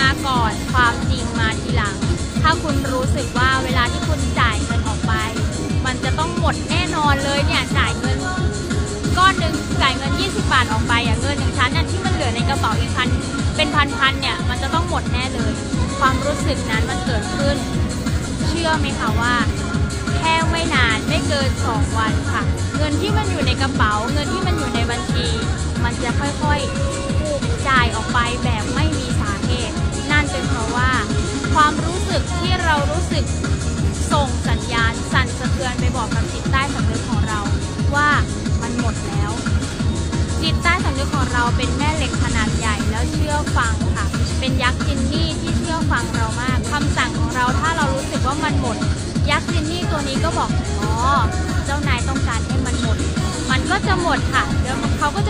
มาก่อน ความจริงมาทีหลัง ถ้าคุณรู้สึกว่าเวลาที่คุณจ่ายเงินออกไป มันจะต้องหมดแน่นอนเลยเนี่ยจ่ายเงินก้อนหนึ่งจ่ายเงิน 20 บาทออกไปอะเงินของฉันน่ะที่มันเหลือในกระเป๋าอีกพันเป็นพันๆเนี่ยมันจะต้องหมดแน่เลย ความรู้สึกนั้นมันเกิดขึ้น เชื่อไหมคะว่าแค่ไม่นานไม่เกิน 2 วันค่ะ เงินที่มันอยู่ในกระเป๋า เงินที่มันอยู่ในบัญชี มันจะค่อยๆจ่ายออกไปแบบ เป็นเพราะว่า ความรู้สึกที่เรารู้สึกส่งสัญญาณ สั่นสะเทือนไปบอกกับจิตใต้สำนึกของเราว่ามันหมดแล้ว จิตใต้สำนึกของเราเป็นแม่เหล็กขนาดใหญ่แล้วเชื่อฟังค่ะ เป็นยักษ์จินนี่ที่เชื่อฟังเรามากคำสั่งของเราถ้าเรารู้สึกว่ามันหมด ยักษ์จินนี่ตัวนี้ก็บอกอ๋อเจ้านายต้องการให้มันหมด มันก็จะหมดค่ะเดี๋ยวเขาก็จะ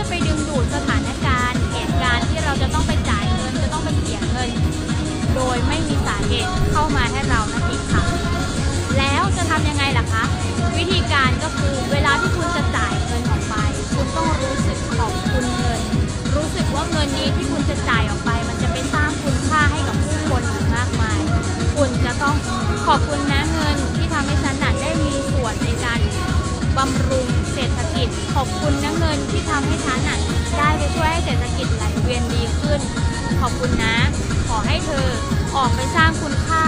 งินนี้ที่คุณจะจ่ายออกไป มันจะไปสร้างคุณค่าให้กับผู้คนอีกมากมาย คุณจะต้องขอบคุณนะเงินที่ทำให้ฉันน่ะได้มีส่วนในการบำรุงเศรษฐกิจ ขอบคุณนะเงินที่ทำให้ฉันน่ะได้ไปช่วยให้เศรษฐกิจไหลเวียนดีขึ้น ขอบคุณนะ ขอให้เธอออกไปสร้างคุณค่า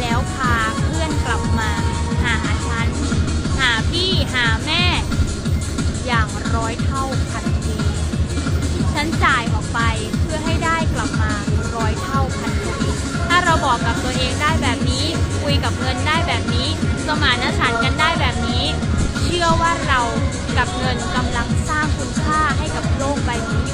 แล้วพาเพื่อนกลับมา หาฉัน หาพี่หาแม่ ได้แบบนี้ คุยกับเงินได้แบบนี้ สมานฉันท์กันได้แบบนี้ เชื่อว่าเรากับเงินกำลังสร้างคุณค่าให้กับโลกใบนี้